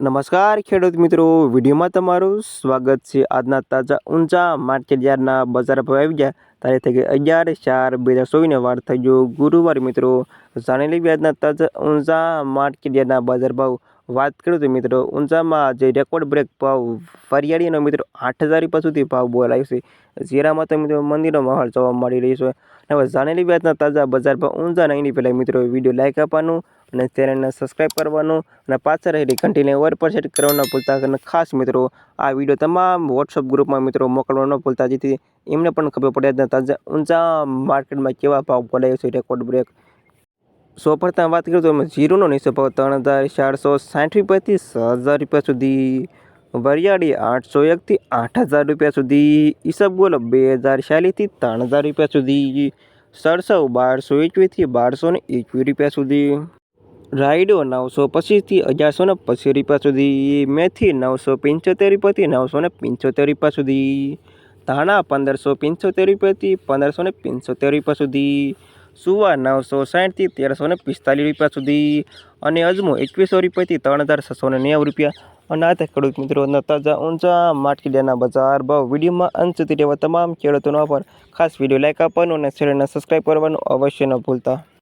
નમસ્કાર, ખેડૂત મિત્રો. વિડીયોમાં તમારું સ્વાગત છે. આજના તાજા ઊંચા માર્કેટ યાર્ડના બજાર ભાવ આવી ગયા. તારીખ થઈ ગઈ અગિયાર ચાર બે હજાર ચોવીસને વાર થઈ ગયો ગુરુવાર મિત્રો. જાણી લઈએ આજના તાજા ઊંચા માર્કેટ યાર્ડના બજાર ભાવ. વાત કરું તો મિત્રો, ઊંચામાં જે રેકોર્ડ બ્રેક ભાવ ફરિયાળીનો મિત્રો આઠ હજાર રૂપિયા સુધી ભાવ બોલાયો છે. જીરામાં તો મિત્રો મંદિરનો માહોલ જોવા મળી રહ્યો છે. હવે જાણી લેવી આજના તાજા બજાર ભાવ ઊંચા નહીં પહેલાં મિત્રો. વીડિયો લાઈક આપવાનું અને ચેનલને સબસ્ક્રાઈબ કરવાનું અને પાછળ રહેલી ઘંટીને ઓર પર સેટ કરવાનું ભૂલતા અને ખાસ મિત્રો, આ વીડિયો તમામ વોટ્સઅપ ગ્રુપમાં મિત્રો મોકલવાનું ન ભૂલતા, જેથી એમને પણ ખબર પડે તાજા ઊંચા માર્કેટમાં કેવા ભાવ બોલાયો છે રેકોર્ડ બ્રેક સો પ્રથમ વાત કરું તો જીરોનો નીચો ભાવ ત્રણ હજાર ચારસો સાઠ રૂપિયાથી હજાર રૂપિયા સુધી, વરિયાળી આઠસો એકથી આઠ હજાર રૂપિયા સુધી ઈસબગોલ બે હજાર ચાલીસથી ત્રણ હજાર રૂપિયા સુધી સરસવ બારસો એકવીસથી બારસો ને એકવીસ રૂપિયા સુધી. રાયડો નવસો પચીસથી અગિયારસો ને પચીસ રૂપિયા સુધી, મેથી નવસો પંચોતેર રૂપિયાથી નવસો ને પંચોતેર રૂપિયા સુધી, ધાણા પંદરસો પંચોતેર રૂપિયાથી પંદરસો ને પંચોતેર રૂપિયા સુધી, સુવા નવસો સાઠથી તેરસો ને પિસ્તાલીસ રૂપિયા સુધી અને અજમો એકવીસો રૂપિયાથી ત્રણ હજાર છસો ને નેવું રૂપિયા. અને આ ખેડૂત મિત્રો તાજા ઊંચા માર્કેટના બજાર ભાવ વિડીયોમાં અંત સુધી રહેવા તમામ ખેડૂતોનો આભાર. ખાસ વીડિયો લાઇક આપવાનું અને ચેનલને સબસ્ક્રાઈબ કરવાનું અવશ્ય ન ભૂલતા.